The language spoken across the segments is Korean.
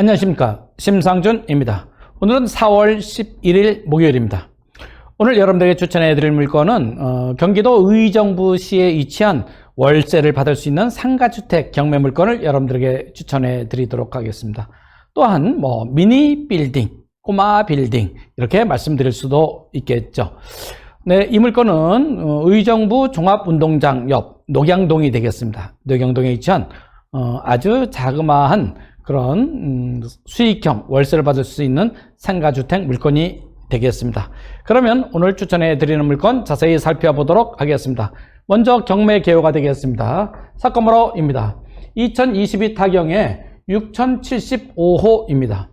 안녕하십니까. 심상준입니다. 오늘은 4월 11일 목요일입니다. 오늘 여러분들에게 추천해 드릴 물건은 어, 경기도 의정부시에 위치한 월세를 받을 수 있는 상가주택 경매 물건을 여러분들에게 추천해 드리도록 하겠습니다. 또한 뭐 미니 빌딩, 꼬마 빌딩 이렇게 말씀드릴 수도 있겠죠. 네, 이 물건은 어, 의정부 종합운동장 옆 녹양동이 되겠습니다. 녹양동에 위치한 어, 아주 자그마한 그런 음, 수익형 월세를 받을 수 있는 상가주택 물건이 되겠습니다. 그러면 오늘 추천해 드리는 물건 자세히 살펴보도록 하겠습니다. 먼저 경매 개요가 되겠습니다. 사건번호입니다. 2022 타경에 6075호입니다.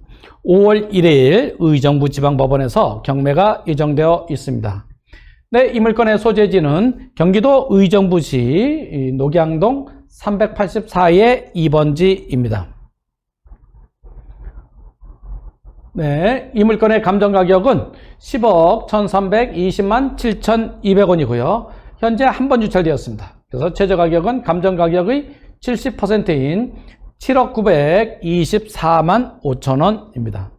5월 1일 의정부 지방법원에서 경매가 예정되어 있습니다. 네, 이 물건의 소재지는 경기도 의정부시 녹양동 384의 2번지입니다. 네, 이 물건의 감정 가격은 10억 1320만 7200원이고요. 현재 한 번 유찰되었습니다. 그래서 최저 가격은 감정 가격의 70%인 7억 924만 5천원입니다.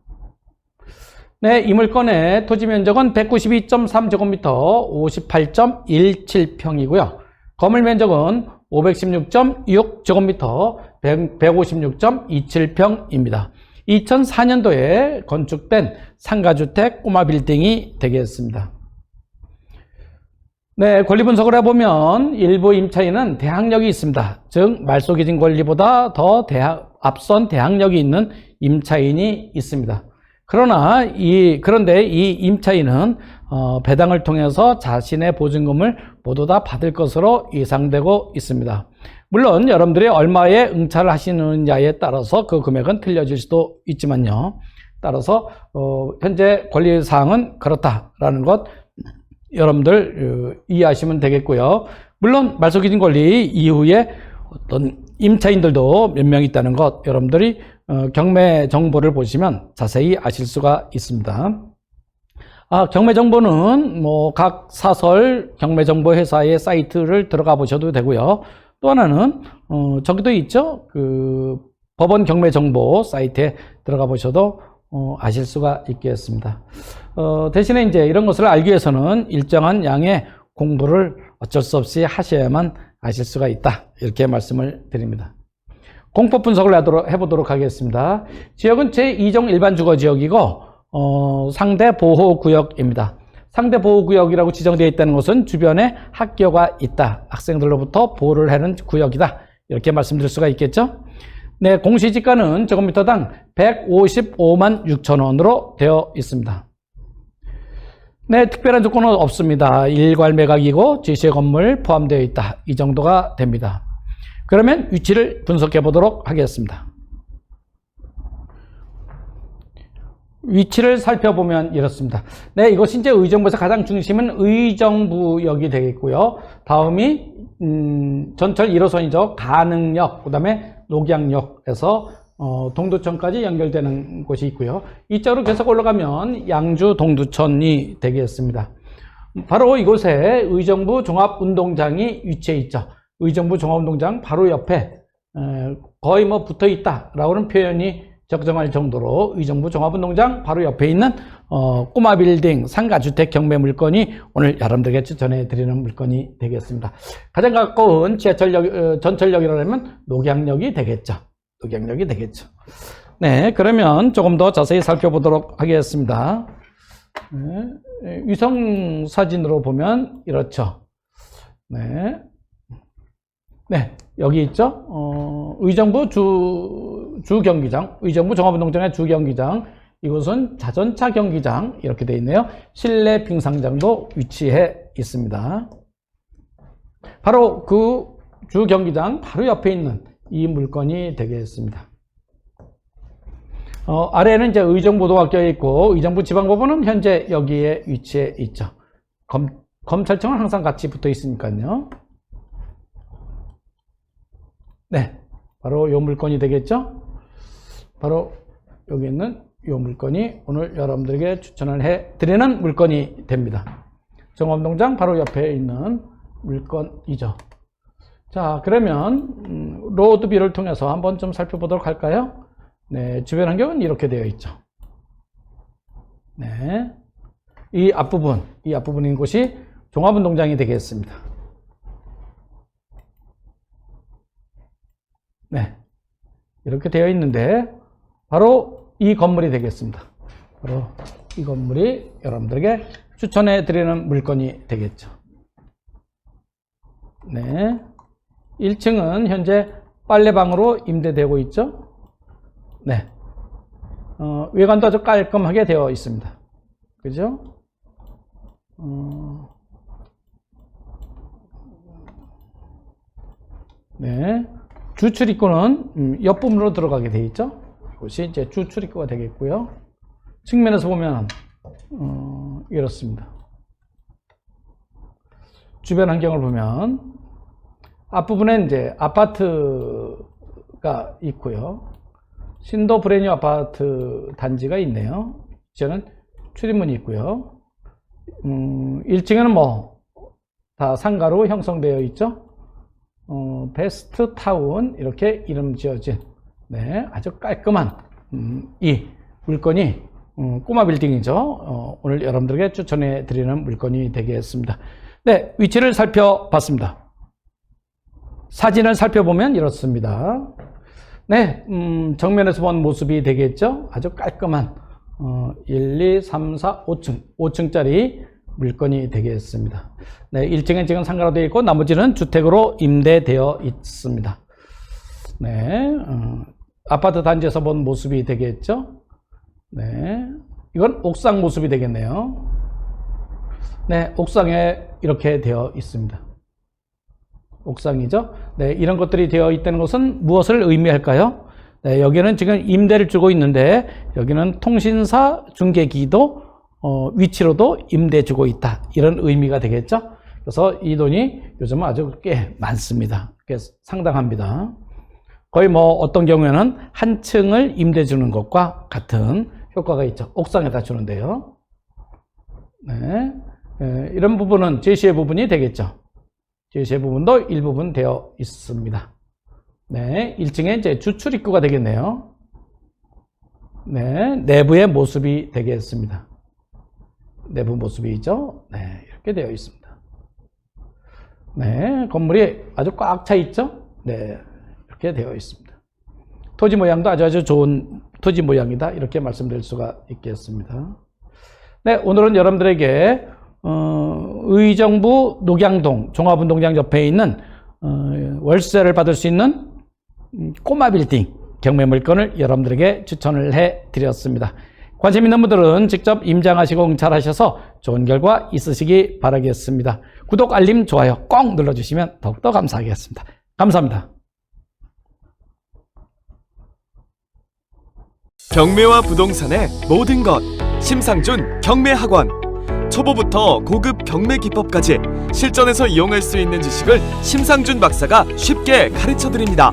네, 이 물건의 토지 면적은 192.3제곱미터 58.17평이고요. 건물 면적은 516.6제곱미터 156.27평입니다. 2004년도에 건축된 상가주택 꼬마 빌딩이 되겠습니다. 네, 권리 분석을 해보면 일부 임차인은 대항력이 있습니다. 즉, 말소기준 권리보다 더 대항, 앞선 대항력이 있는 임차인이 있습니다. 그러나 이 그런데 이 임차인은 어, 배당을 통해서 자신의 보증금을 모두 다 받을 것으로 예상되고 있습니다. 물론 여러분들이 얼마에 응찰을 하시느냐에 따라서 그 금액은 틀려질 수도 있지만요. 따라서 어, 현재 권리 사항은 그렇다라는 것 여러분들 어, 이해하시면 되겠고요. 물론 말소기준 권리 이후에 어떤 임차인들도 몇 명 있다는 것 여러분들이 어, 경매 정보를 보시면 자세히 아실 수가 있습니다. 아, 경매 정보는 뭐 각 사설 경매 정보 회사의 사이트를 들어가 보셔도 되고요. 또 하나는 어, 저기도 있죠. 그 법원 경매 정보 사이트에 들어가 보셔도 어, 아실 수가 있겠습니다. 어, 대신에 이제 이런 것을 알기 위해서는 일정한 양의 공부를 어쩔 수 없이 하셔야만 아실 수가 있다. 이렇게 말씀을 드립니다. 공법 분석을 하도록, 해보도록 하겠습니다. 지역은 제2종 일반 주거 지역이고 어, 상대 보호 구역입니다. 상대 보호 구역이라고 지정되어 있다는 것은 주변에 학교가 있다. 학생들로부터 보호를 하는 구역이다. 이렇게 말씀드릴 수가 있겠죠. 네, 공시지가는 제곱미터당 155만 6천 원으로 되어 있습니다. 네, 특별한 조건은 없습니다. 일괄 매각이고 지시 건물 포함되어 있다. 이 정도가 됩니다. 그러면 위치를 분석해 보도록 하겠습니다. 위치를 살펴보면 이렇습니다. 네, 이것이 이제 의정부에서 가장 중심은 의정부역이 되겠고요. 다음이 음, 전철 1호선이죠. 가능역, 그 다음에 녹양역에서 어, 동두천까지 연결되는 곳이 있고요. 이쪽으로 계속 올라가면 양주 동두천이 되겠습니다. 바로 이곳에 의정부 종합운동장이 위치해 있죠. 의정부 종합운동장 바로 옆에 거의 뭐 붙어 있다라고는 표현이 적정할 정도로 의정부 종합운동장 바로 옆에 있는 어, 꼬마 빌딩 상가주택 경매 물건이 오늘 여러분들에게 추천해 드리는 물건이 되겠습니다. 가장 가까운 지하철역, 어, 전철역이라면 녹양역이 되겠죠. 녹양역이 되겠죠. 네, 그러면 조금 더 자세히 살펴보도록 하겠습니다. 네, 위성 사진으로 보면 이렇죠. 네. 네, 여기 있죠. 어, 의정부 주, 주 경기장, 의정부 종합운동장의 주 경기장. 이곳은 자전차 경기장 이렇게 되어 있네요. 실내 빙상장도 위치해 있습니다. 바로 그 주 경기장 바로 옆에 있는 이 물건이 되겠습니다. 어, 아래에는 이제 의정부도학교에 있고 의정부 지방법원은 현재 여기에 위치해 있죠. 검, 검찰청은 항상 같이 붙어 있으니까요. 네, 바로 이 물건이 되겠죠? 바로 여기 있는 이 물건이 오늘 여러분들에게 추천을 해 드리는 물건이 됩니다. 정업농장 바로 옆에 있는 물건이죠. 자, 그러면 음, 로드뷰를 통해서 한번 좀 살펴보도록 할까요? 네, 주변 환경은 이렇게 되어 있죠. 네. 이 앞부분, 이 앞부분인 곳이 종합운동장이 되겠습니다. 네. 이렇게 되어 있는데, 바로 이 건물이 되겠습니다. 바로 이 건물이 여러분들에게 추천해 드리는 물건이 되겠죠. 네. 1층은 현재 빨래방으로 임대되고 있죠. 네. 어, 외관도 아주 깔끔하게 되어 있습니다. 그죠? 어, 네. 주출 입구는 음, 옆부분으로 들어가게 되어 있죠. 이것이 이제 주 출입구가 되겠고요. 측면에서 보면 어, 이렇습니다. 주변 환경을 보면 앞부분에 이제 아파트가 있고요. 신도 브레뉴 아파트 단지가 있네요. 저는 출입문이 있고요. 음, 1층에는 뭐 다 상가로 형성되어 있죠. 어, 베스트 타운 이렇게 이름 지어진 네, 아주 깔끔한 음, 이 물건이 음, 꼬마 빌딩이죠. 어, 오늘 여러분들에게 추천해 드리는 물건이 되겠습니다. 네, 위치를 살펴봤습니다. 사진을 살펴보면 이렇습니다. 네, 음, 정면에서 본 모습이 되겠죠. 아주 깔끔한 어, 1, 2, 3, 4, 5층, 5층짜리 물건이 되겠습니다. 네, 1층은 지금 상가로 되어 있고 나머지는 주택으로 임대되어 있습니다. 네, 어, 아파트 단지에서 본 모습이 되겠죠. 네, 이건 옥상 모습이 되겠네요. 네, 옥상에 이렇게 되어 있습니다. 옥상이죠. 네, 이런 것들이 되어 있다는 것은 무엇을 의미할까요? 네, 여기는 지금 임대를 주고 있는데 여기는 통신사 중개기도 어, 위치로도 임대 주고 있다. 이런 의미가 되겠죠. 그래서 이 돈이 요즘은 아주 꽤 많습니다. 꽤 상당합니다. 거의 뭐 어떤 경우에는 한 층을 임대 주는 것과 같은 효과가 있죠. 옥상에다 주는데요. 네. 에, 이런 부분은 제시의 부분이 되겠죠. 제시의 부분도 일부분 되어 있습니다. 네. 1층에 이제 주출 입구가 되겠네요. 네. 내부의 모습이 되겠습니다. 내부 모습이죠. 네. 이렇게 되어 있습니다. 네. 건물이 아주 꽉 차 있죠. 네. 이렇게 되어 있습니다. 토지 모양도 아주 아주 좋은 토지 모양이다. 이렇게 말씀드릴 수가 있겠습니다. 네, 오늘은 여러분들에게 어, 의정부 녹양동 종합운동장 옆에 있는 어, 월세를 받을 수 있는 음, 꼬마 빌딩 경매 물건을 여러분들에게 추천을 해 드렸습니다. 관심 있는 분들은 직접 임장하시고 응찰하셔서 좋은 결과 있으시기 바라겠습니다. 구독, 알림, 좋아요 꼭 눌러주시면 더욱더 감사하겠습니다. 감사합니다. 경매와 부동산의 모든 것 심상준 경매학원 초보부터 고급 경매 기법까지 실전에서 이용할 수 있는 지식을 심상준 박사가 쉽게 가르쳐 드립니다.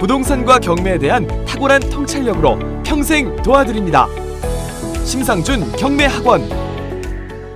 부동산과 경매에 대한 탁월한 통찰력으로 평생 도와드립니다. 심상준 경매학원